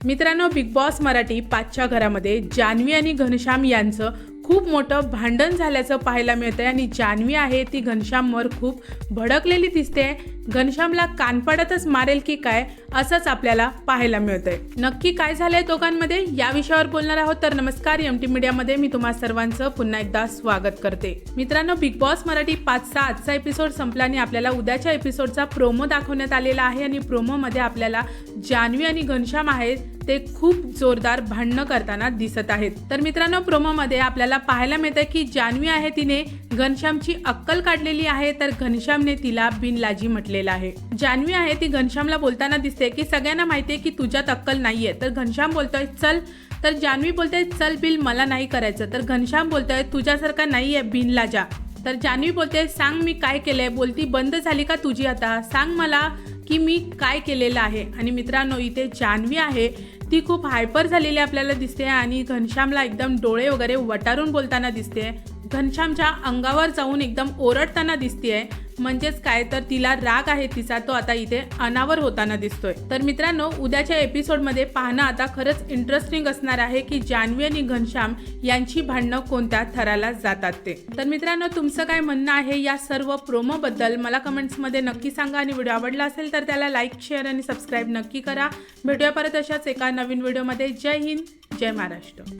मित्रांनो big boss Marathi पाचच्या घरामध्ये जान्हवी आणि घनश्याम यांचं खूप मोठं भांडण झाल्याचं पाहायला मिळतं आहे आणि जान्हवी आहे ती घनश्यामवर खूप भडकलेली दिसते. घनश्यामला कानपडातच मारेल की काय असंच आपल्याला पाहायला मिळतंय. नक्की काय झालंय दोघांमध्ये? या विषयावर बोलणार आहोत. तर नमस्कार एम टी मीडियामध्ये मी तुम्हा सर्वांचं पुन्हा एकदा स्वागत करते. मित्रांनो बिग बॉस मराठी पाच सहा आजचा एपिसोड संपला आणि आपल्याला उद्याच्या एपिसोडचा प्रोमो दाखवण्यात आलेला आहे आणि प्रोमोमध्ये आपल्याला जान्हवी आणि घनश्याम आहेत. ते खूप जोरदार भांडणं करताना दिसत आहेत. तर मित्रांनो प्रोमोमध्ये आपल्याला पाहायला मिळतं की जान्हवी आहे तिने घनश्यामची अक्कल काढलेली आहे तर घनश्यामने तिला बिनलाजी म्हटलेलं आहे. जान्हवी आहे ती घनश्यामला बोलताना दिसते की सगळ्यांना माहिती आहे की तुझ्यात अक्कल नाहीये. तर घनश्याम बोलतोय चल. तर जान्हवी बोलते चल बिल मला नाही करायचं. तर घनश्याम बोलतोय तुझ्यासारखा नाहीये बिनलाजा. तर जान्हवी बोलते सांग मी काय केलंय? बोलती बंद झाली का तुझी आता? सांग मला की मी काय केलेलं आहे. आणि मित्रांनो इथे जान्हवी आहे ती खूप हायपर झालेली आपल्याला दिसते आणि घनश्यामला एकदम डोळे वगैरे वटारून बोलताना दिसते. घनश्यामच्या अंगावर जाऊन एकदम ओरडताना दिसतेय. म्हणजेच काय तर तिला राग आहे तिचा तो आता इथे अनावर होताना दिसतोय. तर मित्रांनो उद्याच्या एपिसोडमध्ये पाहणं आता खरंच इंटरेस्टिंग असणार आहे की जान्हवी आणि घनश्याम यांची भांडणं कोणत्या थराला जातात ते. तर मित्रांनो तुमचं काय म्हणणं आहे या सर्व प्रोमोबद्दल मला कमेंट्समध्ये नक्की सांगा आणि व्हिडिओ आवडला असेल तर त्याला लाईक शेअर आणि सबस्क्राईब नक्की करा. भेटूया परत अशाच एका नवीन व्हिडिओमध्ये. जय हिंद जय महाराष्ट्र.